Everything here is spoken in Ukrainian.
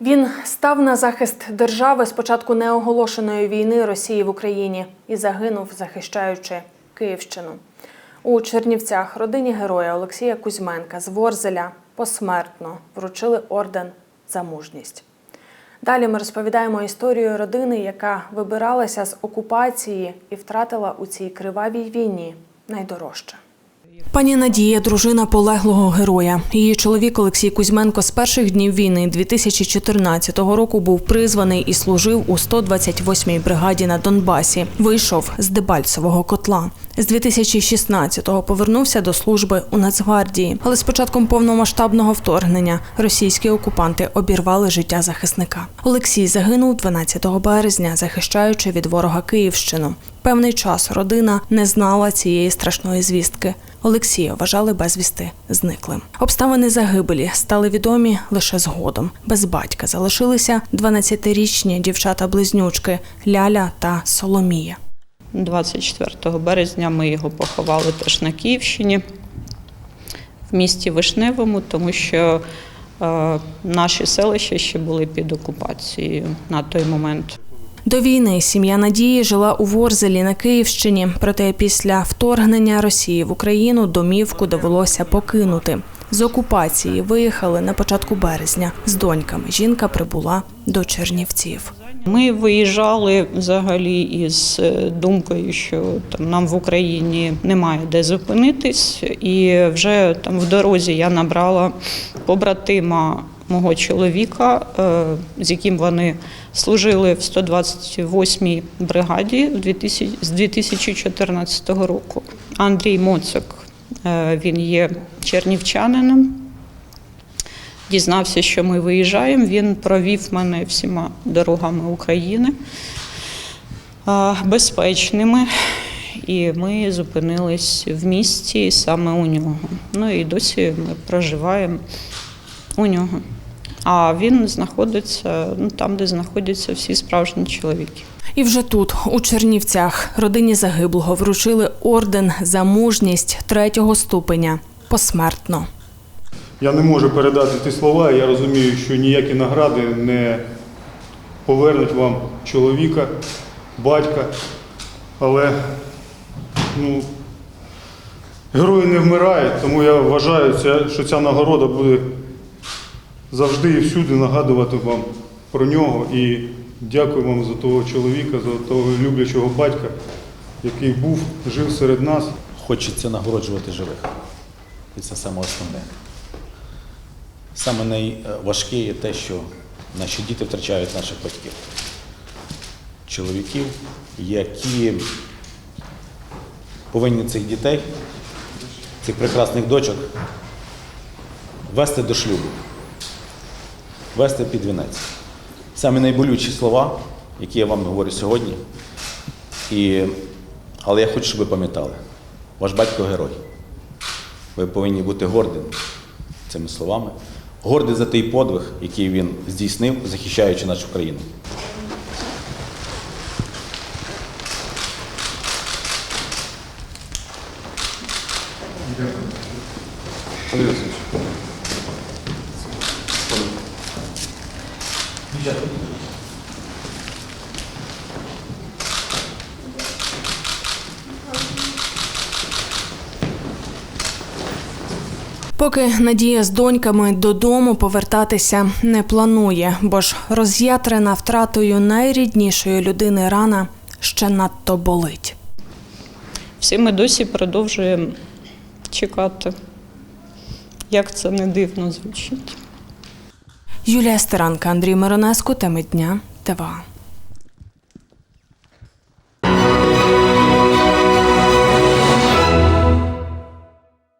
Він став на захист держави з початку неоголошеної війни Росії в Україні і загинув, захищаючи Київщину. У Чернівцях родині героя Олексія Кузьменка з Ворзеля посмертно вручили орден за мужність. Далі ми розповідаємо історію родини, яка вибиралася з окупації і втратила у цій кривавій війні найдорожче. Пані Надія, дружина полеглого героя. Її чоловік Олексій Кузьменко з перших днів війни 2014 року був призваний і служив у 128-й бригаді на Донбасі. Вийшов з Дебальцевого котла. З 2016-го повернувся до служби у Нацгвардії. Але з початком повномасштабного вторгнення російські окупанти обірвали життя захисника. Олексій загинув 12 березня, захищаючи від ворога Київщину. Певний час родина не знала цієї страшної звістки. Олексія вважали безвісти зниклим. Обставини загибелі стали відомі лише згодом. Без батька залишилися 12-річні дівчата-близнючки Ляля та Соломія. 24 березня ми його поховали теж на Київщині, в місті Вишневому, тому що е, наші селища ще були під окупацією на той момент. До війни сім'я Надії жила у Ворзелі на Київщині. Проте після вторгнення Росії в Україну домівку довелося покинути. З окупації виїхали на початку березня. З доньками жінка прибула до Чернівців. Ми виїжджали взагалі із е, думкою, що там нам в Україні немає де зупинитись, і вже там в дорозі я набрала побратима мого чоловіка, е, з яким вони служили в 128-й бригаді в 2000 з 2014 року. Андрій Моцик, е, він є чернівчанином. Дізнався, що ми виїжджаємо. Він провів мене всіма дорогами України безпечними. І ми зупинились в місті саме у нього. Ну і досі ми проживаємо у нього. А він знаходиться ну, там, де знаходяться всі справжні чоловіки. І вже тут, у Чернівцях, родині загиблого вручили орден за мужність третього ступеня посмертно. Я не можу передати ті слова, я розумію, що ніякі награди не повернуть вам чоловіка, батька. Але ну, герої не вмирають, тому я вважаю, що ця нагорода буде завжди і всюди нагадувати вам про нього. І дякую вам за того чоловіка, за того люблячого батька, який був, жив серед нас. Хочеться нагороджувати живих. І це саме основне. Саме найважке є те, що наші діти втрачають наших батьків. Чоловіків, які повинні цих дітей, цих прекрасних дочок вести до шлюбу, вести під вінець. Саме найболючі слова, які я вам говорю сьогодні. І... Але я хочу, щоб ви пам'ятали, ваш батько герой. Ви повинні бути гордим цими словами, гордий за той подвиг, який він здійснив, захищаючи нашу країну. Поки Надія з доньками додому повертатися не планує, бо ж роз'ятрена втратою найріднішої людини рана ще надто болить. Всі ми досі продовжуємо чекати, як це не дивно звучить. Юлія Стеранка, Андрій Миронеско, теми дня, ТВА.